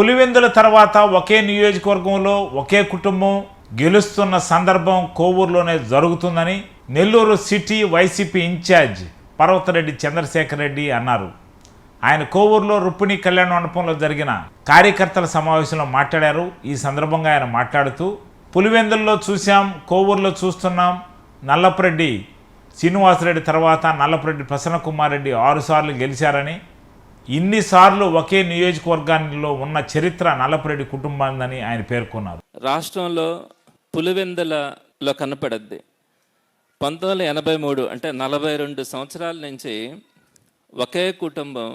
పులివెందుల తర్వాత ఒకే నియోజకవర్గంలో ఒకే కుటుంబం గెలుస్తున్న సందర్భం కోవూరులోనే జరుగుతుందని Nellore city YCP incharge Parvathareddy Chandrasekhar Reddy అన్నారు. ఆయన కోవూరులో రుక్మిణి కళ్యాణ మండపంలో జరిగిన కార్యకర్తల సమావేశంలో మాట్లాడారు. ఈ సందర్భంగా ఆయన మాట్లాడుతూ పులివెందుల్లో చూశాం కోవూరులో చూస్తున్నాం. నల్లపురెడ్డి శ్రీనివాసరెడ్డి తర్వాత నల్లపురెడ్డి ప్రసన్నకుమార్ రెడ్డి ఆరుసార్లు గెలిచారని ఇన్నిసార్లు ఒకే నియోజకవర్గాల్లో ఉన్న చరిత్ర నల్లపరెడ్డి కుటుంబాందని ఆయన పేర్కొన్నారు. రాష్ట్రంలో పులివెందలలో కనపడద్ది. పంతొమ్మిది వందల ఎనభై మూడు అంటే నలభై రెండు సంవత్సరాల నుంచి ఒకే కుటుంబం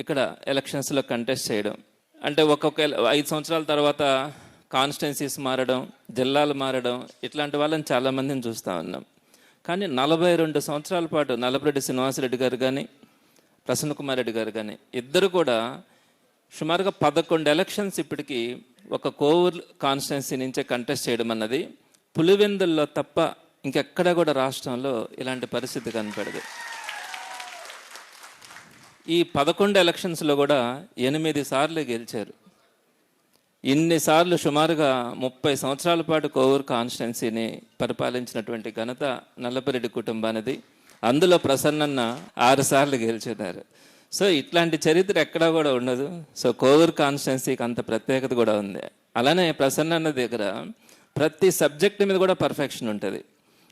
ఇక్కడ ఎలక్షన్స్లో కంటెస్ట్ చేయడం. అంటే ఒక్కొక్క ఐదు సంవత్సరాల తర్వాత కాన్స్టిట్యున్సీస్ మారడం జిల్లాలు మారడం ఇట్లాంటి వాళ్ళని చాలామందిని చూస్తూ ఉన్నాం. కానీ నలభై రెండు సంవత్సరాల పాటు నల్లపరెడ్డి శ్రీనివాసరెడ్డి గారు కానీ ప్రసన్న కుమార్ రెడ్డి గారు కానీ ఇద్దరు కూడా సుమారుగా పదకొండు ఎలక్షన్స్ ఇప్పటికీ ఒక కోవూర్ కాన్స్టిట్యున్సీ నుంచే కంటెస్ట్ చేయడం అన్నది పులివెందుల్లో తప్ప ఇంకెక్కడ కూడా రాష్ట్రంలో ఇలాంటి పరిస్థితి కనపడదు. ఈ పదకొండు ఎలక్షన్స్లో కూడా ఎనిమిది సార్లు గెలిచారు. ఇన్నిసార్లు సుమారుగా ముప్పై సంవత్సరాల పాటు కోవూరు కాన్స్టిట్యున్సీని పరిపాలించినటువంటి ఘనత నల్లపరెడ్డి కుటుంబానిది అందులో ప్రసన్నన్న ఆరుసార్లు గెలిచినారు సో ఇట్లాంటి చరిత్ర ఎక్కడా కూడా ఉండదు. సో కోవూరు కాన్స్టిట్యున్సీకి అంత ప్రత్యేకత కూడా ఉంది. అలానే ప్రసన్నన్న దగ్గర ప్రతి సబ్జెక్ట్ మీద కూడా పర్ఫెక్షన్ ఉంటుంది.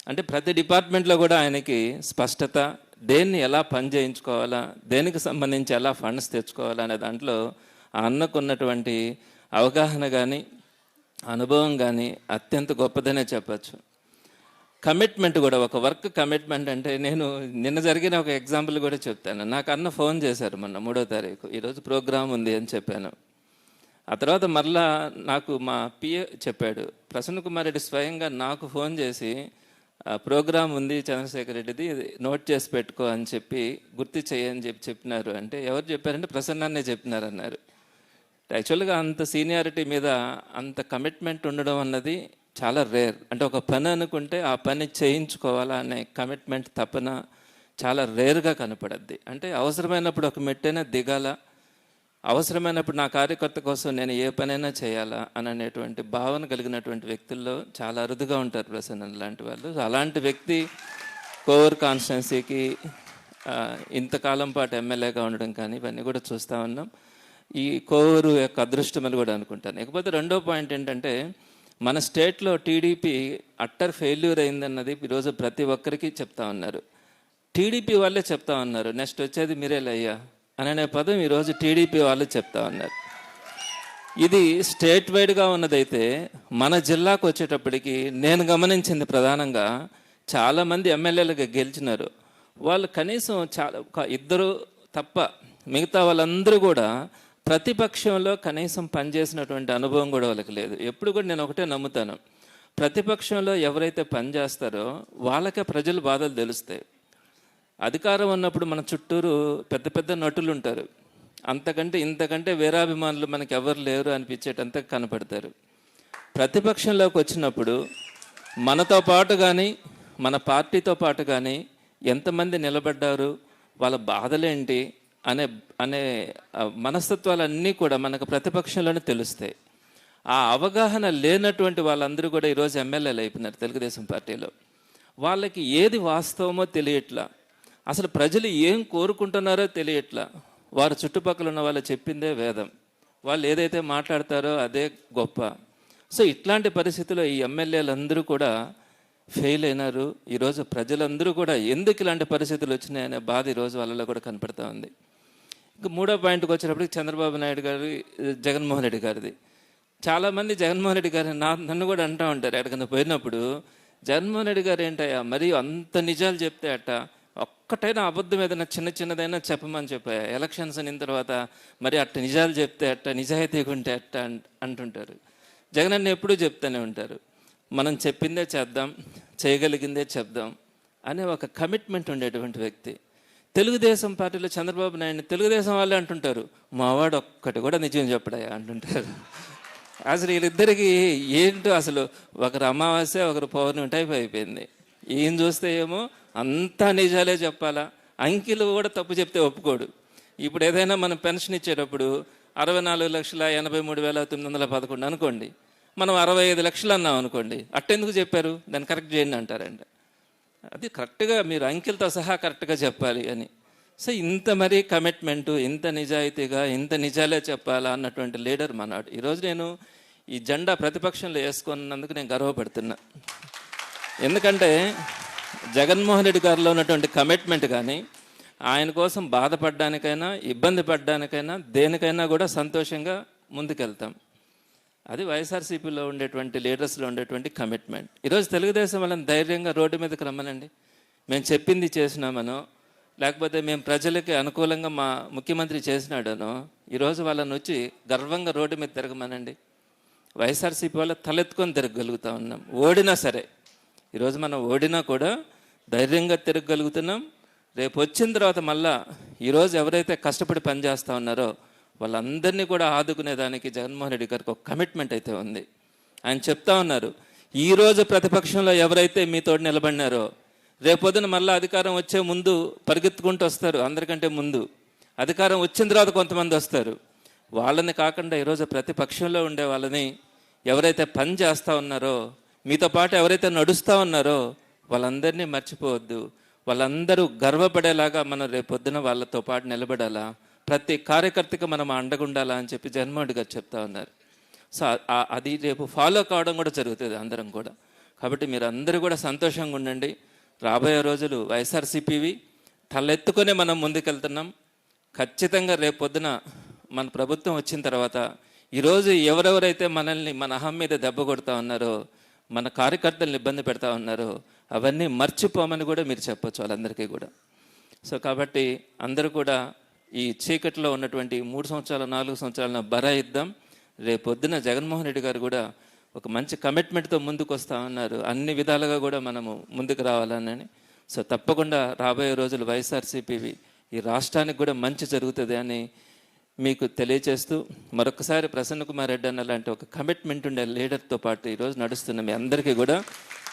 అంటే ప్రతి డిపార్ట్మెంట్లో కూడా ఆయనకి స్పష్టత దేన్ని ఎలా పని చేయించుకోవాలా దేనికి సంబంధించి ఎలా ఫండ్స్ తెచ్చుకోవాలా అనే దాంట్లో ఆ అన్నకున్నటువంటి అవగాహన కానీ అనుభవం కానీ అత్యంత గొప్పదనే చెప్పచ్చు. కమిట్మెంట్ కూడా ఒక వర్క్ కమిట్మెంట్ అంటే నేను నిన్న జరిగిన ఒక ఎగ్జాంపుల్ కూడా చెప్తాను. నాకు అన్న ఫోన్ చేశారు మొన్న మూడో తారీఖు. ఈరోజు ప్రోగ్రామ్ ఉంది అని చెప్పాను. ఆ తర్వాత మరలా నాకు మా పిఏ చెప్పాడు ప్రసన్న కుమార్ రెడ్డి స్వయంగా నాకు ఫోన్ చేసి "ఆ, ప్రోగ్రామ్ ఉంది చంద్రశేఖర్ రెడ్డిది ఇది నోట్ చేసి పెట్టుకో అని చెప్పి గుర్తు చేయని చెప్పి చెప్పినారు. అంటే ఎవరు చెప్పారంటే ప్రసన్నాన్నే చెప్పినారు అన్నారు. యాక్చువల్గా అంత సీనియారిటీ మీద అంత కమిట్మెంట్ ఉండడం అన్నది చాలా రేర్ అంటే ఒక పని అనుకుంటే ఆ పని చేయించుకోవాలా అనే కమిట్మెంట్ తపన చాలా రేర్గా కనపడద్ది. అంటే అవసరమైనప్పుడు ఒక మెట్టైనా దిగాల? అవసరమైనప్పుడు నా కార్యకర్త కోసం నేను ఏ పనైనా చేయాలా? అని అనేటువంటి భావన కలిగినటువంటి వ్యక్తుల్లో చాలా అరుదుగా ఉంటారు ప్రసన్న లాంటి వాళ్ళు. అలాంటి వ్యక్తి కోవర్ కాన్స్టిట్యున్సీకి ఇంతకాలం పాటు ఎమ్మెల్యేగా ఉండడం కానీ ఇవన్నీ కూడా చూస్తూ ఉన్నాం. ఈ కోవూరు యొక్క అదృష్టం అని కూడా అనుకుంటాను. ఇకపోతే రెండో పాయింట్ ఏంటంటే మన స్టేట్లో టీడీపీ అట్టర్ ఫెయిల్యూర్ అయిందన్నది ఈరోజు ప్రతి ఒక్కరికి చెప్తా ఉన్నారు. టీడీపీ వాళ్ళే చెప్తా ఉన్నారు. నెక్స్ట్ వచ్చేది మీరేలయ్యా అనే పదం ఈరోజు టీడీపీ వాళ్ళు చెప్తా ఉన్నారు. ఇది స్టేట్ వైడ్గా ఉన్నదైతే మన జిల్లాకు వచ్చేటప్పటికి నేను గమనించింది ప్రధానంగా చాలామంది ఎమ్మెల్యేలుగా గెలిచినారు. వాళ్ళు కనీసం చాలా ఇద్దరు తప్ప మిగతా వాళ్ళందరూ కూడా ప్రతిపక్షంలో కనీసం పనిచేసినటువంటి అనుభవం కూడా వాళ్ళకి లేదు. ఎప్పుడు కూడా నేను ఒకటే నమ్ముతాను. ప్రతిపక్షంలో ఎవరైతే పనిచేస్తారో వాళ్ళకే ప్రజలు బాధలు తెలుస్తాయి. అధికారం ఉన్నప్పుడు మన చుట్టూరు పెద్ద పెద్ద నటులు ఉంటారు. అంతకంటే ఇంతకంటే వీరాభిమానులు మనకి ఎవరు లేరు అనిపించేటంత కనపడతారు. ప్రతిపక్షంలోకి వచ్చినప్పుడు మనతో పాటు కానీ మన పార్టీతో పాటు కానీ ఎంతమంది నిలబడ్డారు వాళ్ళ బాధలేంటి అనే అనే మనస్తత్వాలన్నీ కూడా మనకు ప్రతిపక్షంలోనే తెలుస్తాయి. ఆ అవగాహన లేనటువంటి వాళ్ళందరూ కూడా ఈరోజు ఎమ్మెల్యేలు అయిపోయినారు తెలుగుదేశం పార్టీలో. వాళ్ళకి ఏది వాస్తవమో తెలియట్లా. అసలు ప్రజలు ఏం కోరుకుంటున్నారో తెలియట్లా. వారి చుట్టుపక్కల ఉన్న వాళ్ళు చెప్పిందే వేదం. వాళ్ళు ఏదైతే మాట్లాడతారో అదే గొప్ప. సో ఇట్లాంటి పరిస్థితుల్లో ఈ ఎమ్మెల్యేలందరూ కూడా ఫెయిల్ అయినారు. ఈరోజు ప్రజలందరూ కూడా ఎందుకు ఇలాంటి పరిస్థితులు వచ్చినాయనే బాధ ఈరోజు వాళ్ళలో కూడా కనపడతా ఉంది. మూడో పాయింట్కి వచ్చినప్పటికి చంద్రబాబు నాయుడు గారి జగన్మోహన్ రెడ్డి గారిది. చాలామంది జగన్మోహన్ రెడ్డి గారు నా నన్ను కూడా అంటూ ఉంటారు ఎక్కడికైనా పోయినప్పుడు. జగన్మోహన్ రెడ్డి గారు ఏంటయ్యా మరి అంత నిజాలు చెప్తే అట్ట? ఒక్కటైనా అబద్ధం ఏదైనా చిన్న చిన్నదైనా చెప్పమని చెప్పాయా? ఎలక్షన్స్ అయిన తర్వాత మరి అట్ట నిజాలు చెప్తే అట్ట నిజాయితీగా ఉంటే అట్ట అంటుంటారు. జగన్ అన్న ఎప్పుడూ చెప్తూనే ఉంటారు. మనం చెప్పిందే చేద్దాం చేయగలిగిందే చెప్దాం అనే ఒక కమిట్మెంట్ ఉండేటువంటి వ్యక్తి. తెలుగుదేశం పార్టీలో చంద్రబాబు నాయుడు తెలుగుదేశం వాళ్ళే అంటుంటారు. మావాడు ఒక్కటి కూడా నిజం చెప్పడాయా అంటుంటారు. అసలు వీళ్ళిద్దరికి ఏంటో అసలు ఒకరు అమావాస్య ఒకరు పౌర్ణమి టైప్ అయిపోయింది. ఈయన చూస్తే ఏమో అంతా నిజాలే చెప్పాలా? అంకిలు కూడా తప్పు చెప్తే ఒప్పుకోడు. ఇప్పుడు ఏదైనా మనం పెన్షన్ ఇచ్చేటప్పుడు అరవై నాలుగు లక్షల ఎనభై మూడు వేల తొమ్మిది వందల పదకొండు అనుకోండి. మనం అరవై ఐదు లక్షలు అన్నాం అనుకోండి. అట్టెందుకు చెప్పారు? దాన్ని కరెక్ట్ చేయండి అంటారండి అది కరెక్ట్గా మీరు అంకిల్తో సహా కరెక్ట్గా చెప్పాలి అని. సో ఇంత మరీ కమిట్మెంటు ఇంత నిజాయితీగా ఇంత నిజాలే చెప్పాలా అన్నటువంటి లీడర్ మనాడు ఈరోజు నేను ఈ జెండా ప్రతిపక్షంలో వేసుకున్నందుకు నేను గర్వపడుతున్నా. ఎందుకంటే జగన్మోహన్ రెడ్డి గారిలో ఉన్నటువంటి కమిట్మెంట్ కానీ ఆయన కోసం బాధపడడానికైనా ఇబ్బంది పడడానికైనా దేనికైనా కూడా సంతోషంగా ముందుకెళ్తాం. అది వైఎస్ఆర్సీపీలో ఉండేటువంటి లీడర్స్లో ఉండేటువంటి కమిట్మెంట్ ఈరోజు తెలుగుదేశం వాళ్ళని ధైర్యంగా రోడ్డు మీదకి రమ్మనండి. మేము చెప్పింది చేసినామను లేకపోతే మేము ప్రజలకి అనుకూలంగా మా ముఖ్యమంత్రి చేసినాడనో ఈరోజు వాళ్ళని వచ్చి గర్వంగా రోడ్డు మీద తిరగమనండి. వైఎస్ఆర్సీపీ వాళ్ళ తలెత్తుకొని తిరగగలుగుతా ఉన్నాం. ఓడినా సరే ఈరోజు మనం ఓడినా కూడా ధైర్యంగా తిరగగలుగుతున్నాం. రేపు వచ్చిన తర్వాత మళ్ళా ఈరోజు ఎవరైతే కష్టపడి పనిచేస్తూ ఉన్నారో వాళ్ళందరినీ కూడా ఆదుకునేదానికి జగన్మోహన్ రెడ్డి గారికి ఒక కమిట్మెంట్ అయితే ఉంది. ఆయన చెప్తా ఉన్నారు ఈరోజు ప్రతిపక్షంలో ఎవరైతే మీతో నిలబడినారో రేపొద్దున మళ్ళీ అధికారం వచ్చే ముందు పరిగెత్తుకుంటూ వస్తారు అందరికంటే ముందు. అధికారం వచ్చిన తర్వాత కొంతమంది వస్తారు. వాళ్ళని కాకుండా ఈరోజు ప్రతిపక్షంలో ఉండే వాళ్ళని ఎవరైతే పని చేస్తూ ఉన్నారో మీతో పాటు ఎవరైతే నడుస్తూ ఉన్నారో వాళ్ళందరినీ మర్చిపోవద్దు. వాళ్ళందరూ గర్వపడేలాగా మనం రేపొద్దున వాళ్ళతో పాటు నిలబడాలా? ప్రతి కార్యకర్తకి మనం అండగుండాలా అని చెప్పి జగన్మోహన్ గారు చెప్తా ఉన్నారు. సో అది రేపు ఫాలో కావడం కూడా జరుగుతుంది అందరం కూడా. కాబట్టి మీరు అందరూ కూడా సంతోషంగా ఉండండి. రాబోయే రోజులు వైఎస్ఆర్సీపీవి తలెత్తుకొని మనం ముందుకెళ్తున్నాం. ఖచ్చితంగా రేపు పొద్దున మన ప్రభుత్వం వచ్చిన తర్వాత ఈరోజు ఎవరెవరైతే మనల్ని మన అహం మీద దెబ్బ కొడతా ఉన్నారో మన కార్యకర్తలను ఇబ్బంది పెడతా ఉన్నారో అవన్నీ మర్చిపోమని కూడా మీరు చెప్పొచ్చు వాళ్ళందరికీ కూడా. సో కాబట్టి అందరూ కూడా ఈ చీకట్లో ఉన్నటువంటి మూడు సంవత్సరాలు నాలుగు సంవత్సరాలను బరాయిద్దాం రేపు పొద్దున జగన్మోహన్ రెడ్డి గారు కూడా ఒక మంచి కమిట్మెంట్తో ముందుకు వస్తామన్నారు అన్ని విధాలుగా కూడా మనము ముందుకు రావాలని సో తప్పకుండా రాబోయే రోజులు వైఎస్ఆర్సీపీవి ఈ రాష్ట్రానికి కూడా మంచి జరుగుతుంది అని మీకు తెలియచేస్తూ మరొకసారి ప్రసన్న కుమార్ రెడ్డి అన్న లాంటి ఒక కమిట్మెంట్ ఉండే లీడర్తో పాటు ఈరోజు నడుస్తున్న మీ అందరికీ కూడా